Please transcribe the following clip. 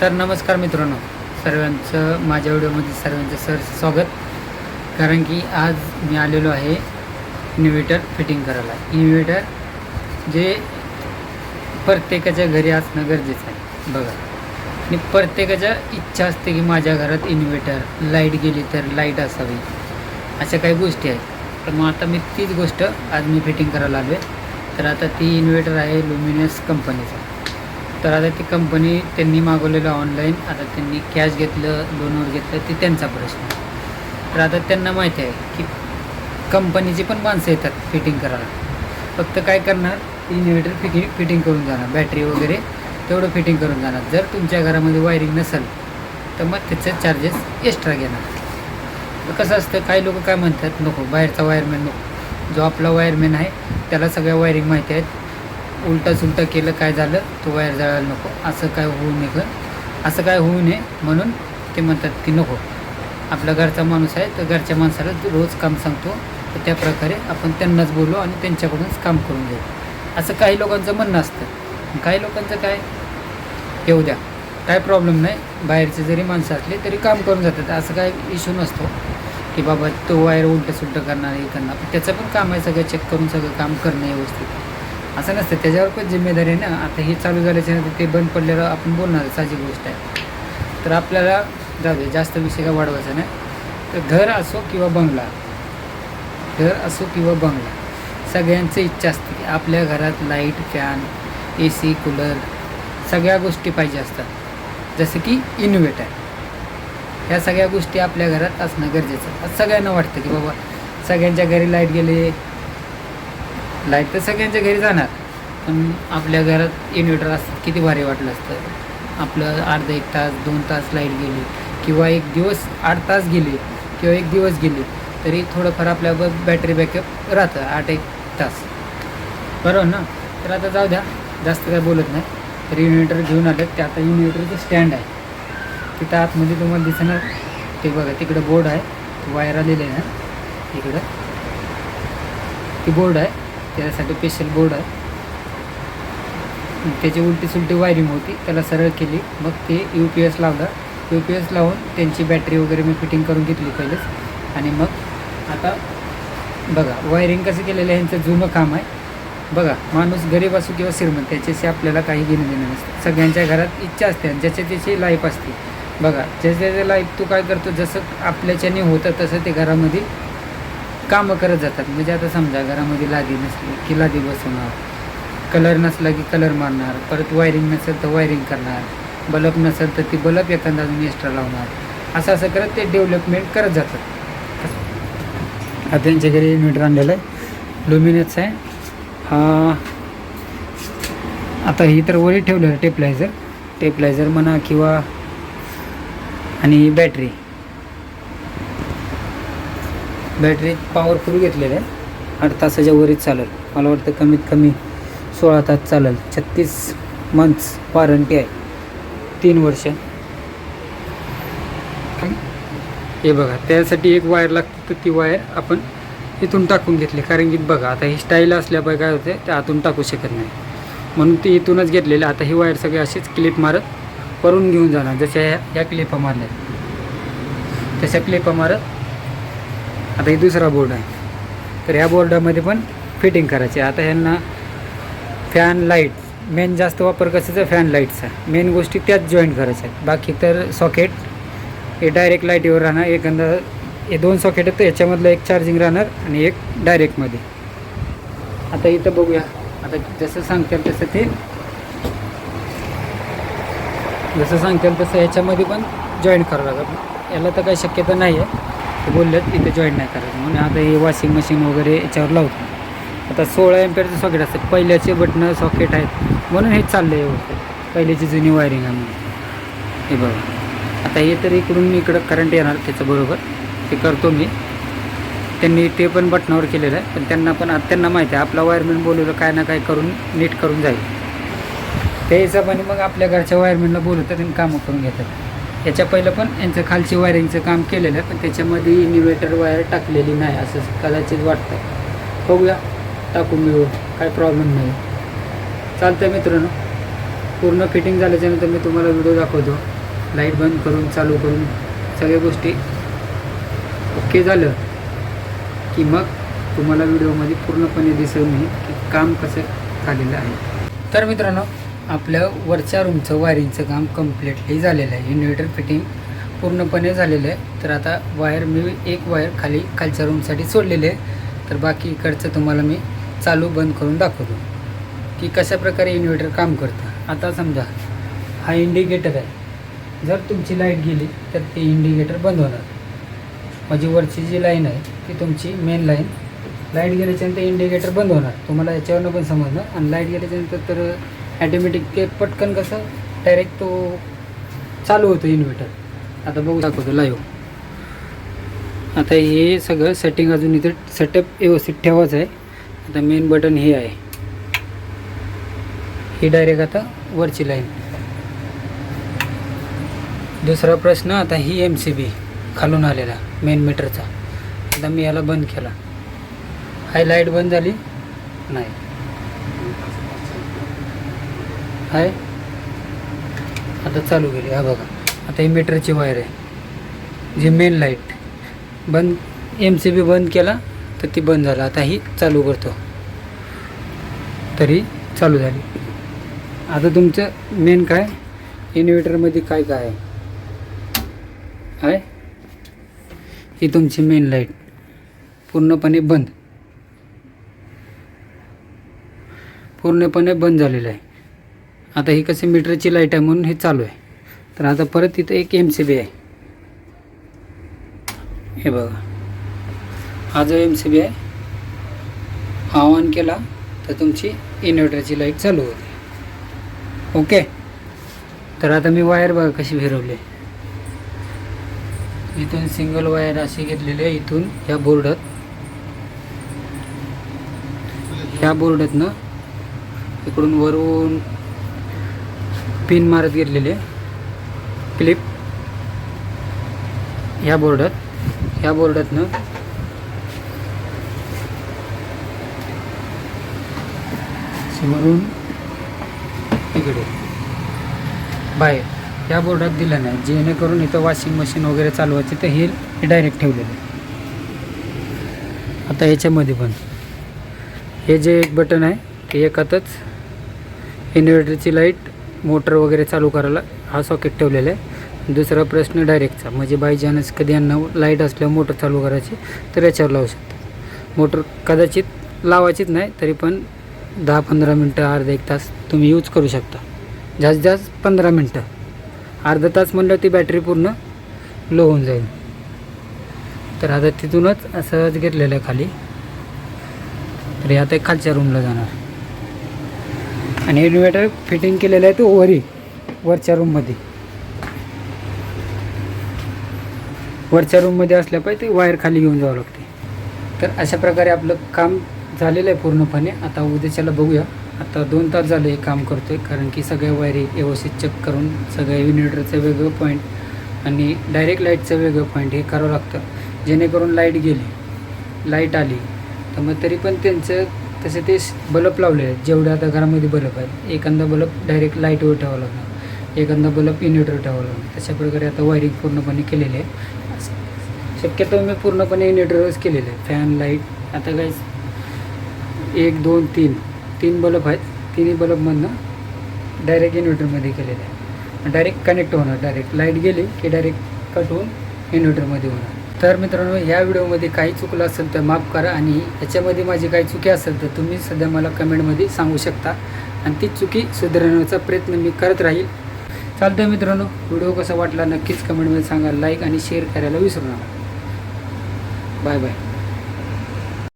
तर नमस्कार मित्रांनो सर्वांचं माझ्या व्हिडिओमध्ये सर्वांचं सर स्वागत. कारण की आज मी आलेलो आहे इन्व्हर्टर फिटिंग करायला. इन्व्हर्टर जे प्रत्येकाच्या घरी असणं गरजेचं आहे. बघा. आणि प्रत्येकाच्या इच्छा असते की माझ्या घरात इन्व्हर्टर लाइट गेली तर लाइट असावी. अशा काही गोष्टी आहेत. तर मग आता मी तीच गोष्ट आज मी फिटिंग करायला आलो आहे तर आता ती इन्व्हर्टर आहे लुमिनस कंपनीचं तर आता ती कंपनी त्यांनी मागवलेलं ऑनलाईन आता त्यांनी कॅश घेतलं लोनवर घेतलं ते त्यांचा प्रश्न. तर आता त्यांना माहिती आहे की कंपनीची पण माणसं येतात फिटिंग करायला. फक्त काय करणार इन्व्हर्टर फिटिंग फिटिंग करून जाणार बॅटरी वगैरे तेवढं फिटिंग करून जाणार. जर तुमच्या घरामध्ये वायरिंग नसेल तर मग त्याचे चार्जेस एक्स्ट्रा घेणार. तर कसं असतं काही लोक काय म्हणतात नको बाहेरचा वायरमॅन नको. जो आपला वायरमॅन आहे त्याला सगळ्या वायरिंग माहिती आहेत. उलटा सुलटा केलं काय झालं? तो वायर जळायला नको. असं काय होऊ नये गं. असं काय होऊ नये म्हणून ते म्हणतात की नको. आपला घरचा माणूस आहे तर घरच्या माणसाला रोज काम सांगतो. तर त्या प्रकारे आपण त्यांनाच बोलू आणि त्यांच्याकडूनच काम करून घेऊ. असं काही लोकांचं म्हणणं असतं. काही लोकांचं काय? येऊ द्या. काय प्रॉब्लेम नाही. बाहेरचे जरी माणसं असले तरी काम करून जातात. असं काय इश्यू नसतो की बाबा तो वायर उलटं सुलटं करणार हे करणार. त्याचं पण काम आहे सगळं चेक करून सगळं काम करणं व्यवस्थित. असं नसतं. त्याच्यावर पण जिम्मेदारी आहे ना. आता हे चालू झाल्याच्यानंतर ते बंद पडलेलं आपण बोलणार साहजिक गोष्ट आहे. तर आपल्याला जाऊ दे जास्त विषय का वाढवायचा नाही. तर घर असो किंवा बंगला घर असो किंवा बंगला सगळ्यांचं इच्छा असते की आपल्या घरात light fan A C cooler सगळ्या गोष्टी पाहिजे असतात. जसं की इन्व्हेटर. ह्या सगळ्या गोष्टी आपल्या घरात असणं गरजेचं सगळ्यांना वाटतं की बाबा सगळ्यांच्या घरी लाइट गेले लाइट तर सगळ्यांच्या घरी जाणार. पण आपल्या घरात इन्व्हर्टर असतं किती भारी वाटलं असतं. आपलं अर्धा एक तास दोन तास लाइट गेली किंवा एक दिवस आठ तास गेले किंवा एक दिवस गेले तरी थोडंफार आपल्या बॅटरी बॅकअप राहतं आठ एक तास. बरोबर ना? तर आता जाऊ द्या जास्त काय बोलत नाही. तर इन्व्हर्टर घेऊन आलं ते आता इन्व्हर्टरचं स्टँड आहे. तिथं आतमध्ये तुम्हाला दिसणार ते बघा तिकडं बोर्ड आहे. वायर आलेले आहे ना? तिकडं ती बोर्ड आहे. त्याच्यासाठी स्पेशल बोर्ड आहे. त्याची उलटी सुलटी वायरिंग होती. त्याला सरळ केली. मग ते यू पी एस लावलं. यू पी एस लावून त्यांची बॅटरी वगैरे मी फिटिंग करून घेतली पहिलेच. आणि मग आता बघा वायरिंग कसं केलेलं आहे ह्यांचं जुनं काम आहे. बघा माणूस गरीब असो किंवा श्रीमंत त्याच्याशी आपल्याला काही घेणं देणं नसतं. सगळ्यांच्या घरात इच्छा असते आणि ज्याच्या त्याची लाईफ असते. बघा ज्याच्या त्याच्या लाईफ तू काय करतो जसं आपल्याच्याने होतं तसं ते घरामध्ये कामं करत जातात. म्हणजे आता समजा घरामध्ये लादी नसली की लादी बसवणार कलर नसला की कलर मारणार परत वायरिंग नसेल तर वायरिंग करणार बल्ब नसेल तर ती बल्ब एखादा अजून एक्स्ट्रा लावणार. असं असं करत ते डेव्हलपमेंट करत जातात. आता त्यांच्या घरी इन्व्हर्टर आणलेलं आहे. लुमिनसचा आहे. हा. आता ही तर वरी ठेवलेलं टेपलायझर टेपलायझर म्हणा किंवा आणि बॅटरी बॅटरी पॉवरफुल घेतलेली आहे. आठ तासाच्या वरीच चालेल. मला वाटतं कमीत कमी सोळा तास चालेल. छत्तीस मंथ्स वॉरंटी आहे. तीन वर्ष. हे बघा त्यासाठी एक वायर लागते तर ती वायर आपण इथून टाकून घेतली. कारण की बघा आता ही स्टाईल असल्यामुळे काय होते ते आतून टाकू शकत नाही. म्हणून ती इथूनच घेतलेली. आता ही वायर सगळी अशीच क्लिप मारत वरून घेऊन जाणार. जशा ह्या ह्या क्लिपा मारल्या. तशा क्लिपा मारत आता हे दुसरा बोर्ड आहे. तर ह्या बोर्डामध्ये पण फिटिंग करायची. आता ह्यांना फॅन लाइट मेन जास्त वापर कशाचा? फॅन लाईटचा मेन गोष्टी त्याच जॉईन करायच्या आहेत. बाकी तर सॉकेट हे डायरेक्ट लाईटीवर राहणार. एखादा हे दोन सॉकेट आहेत तर याच्यामधलं एक चार्जिंग राहणार आणि एक डायरेक्टमध्ये आता इथं बघूया. आता जसं सांगतील तसं ते जसं सांगतील तसं ह्याच्यामध्ये पण जॉईन करावं लागेल. याला तर काही शक्यता नाही आहे ते बोललेत इथे जॉईन नाही करायचं म्हणून आता हे वॉशिंग मशीन वगैरे याच्यावर लावतो. आता सोळा एम्पेअरचं सॉकेट असतं पहिल्याचे बटणं सॉकेट आहेत. म्हणून हे चाललं आहे व्यवस्थित. पहिल्याची जुनी वायरिंग आहे म्हणून. हे बघा. आता हे तर इकडून इकडं करंट येणार त्याच्याबरोबर ते करतो मी. त्यांनी ते पण बटनावर केलेलं आहे. पण त्यांना पण आता त्यांना माहिती आहे. आपला वायरमॅन बोलवलं काय ना काय करून नीट करून जाईल. त्या हिशोबाने मग आपल्या घरच्या वायरमॅनला बोलवतात आणि कामं करून घेतात. ह्याच्या पहिलं पण यांचं खालची वायरिंगचं काम केलेलं आहे पण त्याच्यामध्ये इन्व्हर्टर वायर टाकलेली नाही असं कदाचित वाटतं बघूया. टाकून घेऊ काय प्रॉब्लेम नाही. चालतं आहे मित्रांनो. पूर्ण फिटिंग झाल्याच्यानंतर मी तुम्हाला व्हिडिओ दाखवतो. लाइट बंद करून चालू करून सगळ्या गोष्टी ओके झालं की मग तुम्हाला व्हिडिओमध्ये पूर्णपणे दिसेल मी की काम कसं झालेलं आहे. तर मित्रांनो आपल्या वरच्या रूमचं वायरिंगचं काम कम्प्लिटली झालेलं आहे. इन्व्हर्टर फिटिंग पूर्णपणे झालेलं आहे. तर आता वायर मी एक वायर खाली खालच्या रूमसाठी सोडलेले आहे. तर बाकी इकडचं तुम्हाला मी चालू बंद करून दाखवतो. की कशा प्रकारे इन्व्हर्टर काम करतं. आता समजा हा इंडिकेटर आहे. जर तुमची लाइट गेली तर ते इंडिकेटर बंद होणार. म्हणजे वरची जी लाईन आहे ती तुमची मेन लाईन लाइट गेल्याच्यानंतर इंडिकेटर बंद होणार. तुम्हाला याच्यावरनं पण समजणार. आणि लाइट गेल्याच्यानंतर तर ॲटोमॅटिक ते पटकन कसं डायरेक्ट तो चालू होतो इन्व्हर्टर आता बघू दाखवतो लाईव्ह आता हे सगळं सेटिंग अजून इथे सेटअप व्यवस्थित ठेवायचं आहे. आता मेन बटन हे आहे. ही डायरेक्ट आता वरची लाईन दुसरा प्रश्न आता ही एम सी बी खालून आलेला मेन मीटरचा आता मी याला बंद केला. हाय लाइट बंद झाली? नाही. आहे. आता चालू केली. हा बघा. आता ही मीटरची वायर आहे. जी मेन लाइट बंद एम सी बी बंद केला तर ती बंद झाला. आता ही चालू करतो. तरी चालू झाली. आता तुमचं मेन काय? इन्व्हर्टरमध्ये काय काय आहे? आहे? ही तुमची मेन लाइट पूर्णपणे बंद. पूर्णपणे बंद झालेलं आहे. आता ही कसं मीटरची लाइट आहे म्हणून हे चालू आहे. तर आता परत इथं एक एम सी बी आहे. हे बघा. हा जो एम सी बी आहे हा ऑन केला तर तुमची इन्व्हर्टरची लाइट चालू होते. ओके? तर आता मी वायर बघा कशी फिरवली. इथून सिंगल वायर अशी घेतलेली आहे इथून ह्या बोर्डात. ह्या बोर्डातनं इकडून वरून पिन मारत घेतलेले क्लिप ह्या बोर्डात. ह्या बोर्डातनं समोरून इकडे. बाहेर. ह्या बोर्डात दिलं नाही. जेणेकरून इथं वॉशिंग मशीन वगैरे चालवायची तर हे डायरेक्ट ठेवलेलं आहे. आता याच्यामध्ये पण. हे जे एक बटन आहे ते एकातच इन्व्हर्टरची लाइट मोटर वगैरे चालू करायला हा सॉकेट ठेवलेला आहे. दुसरा प्रश्न डायरेक्टचा म्हणजे बायचान्स कधी यांना लाइट असल्यावर मोटर चालू करायची तर याच्यावर लावू शकतो. मोटर कदाचित लावायचीच नाही तरी पण दहा पंधरा मिनटं अर्धा एक तास तुम्ही यूज करू शकता. जास्त जास्त पंधरा मिनटं. अर्धा तास म्हणलं ती बॅटरी पूर्ण लो होऊन जाईल. तर आता तिथूनच सहज घेतलेलं आहे खाली. तर आता एक खालच्या रूमला जाणार. आणि इन्व्हर्टर फिटिंग केलेलं आहे तो वरी वरच्या रूममध्ये वरच्या रूममध्ये असल्या पाहिजे ते वायर खाली घेऊन जावं लागते. तर अशा प्रकारे आपलं काम झालेलं आहे पूर्णपणे. आता उद्याच्याला बघूया. आता दोन तास झाले हे काम करतो आहे कारण की सगळ्या वायरी व्यवस्थित चेक करून सगळ्या इन्व्हर्टरचं वेगळं पॉईंट आणि डायरेक्ट लाईटचं वेगळं पॉईंट हे करावं लागतं. जेणेकरून लाइट गेली लाइट आली तर मग तरी पण त्यांचं तसे ते बल्ब लावले आहेत. जेवढे आता घरामध्ये बल्ब आहेत. एखादा बल्ब डायरेक्ट लाईटवर ठेवावं लागणार. एखादा बल्ब इन्व्हर्टर ठेवावं लागणार. तशा प्रकारे आता वायरिंग पूर्णपणे केलेली आहे शक्यतो मी पूर्णपणे इन्व्हर्टरच केलेले आहे फॅन लाइट आता काय एक दोन तीन. तीन बल्ब आहेत. तिन्ही बल्बमधनं डायरेक्ट इन्व्हर्टरमध्ये केलेलं आहे डायरेक्ट कनेक्ट होणार. डायरेक्ट लाइट गेली की डायरेक्ट कट होऊन इन्व्हर्टरमध्ये होणार. तर मित्रांनो ह्या व्हिडिओमध्ये काही चुकलं असेल तर माफ करा आणि याच्यामध्ये माझी काही चुकी असेल तर तुम्ही सध्या मला कमेंटमध्ये सांगू शकता. आणि ती चुकी सुधारण्याचा प्रयत्न मी करत राहील. चालतं मित्रांनो व्हिडिओ कसा वाटला नक्कीच कमेंटमध्ये सांगा. लाईक आणि शेअर करायला विसरू नका. Bye bye.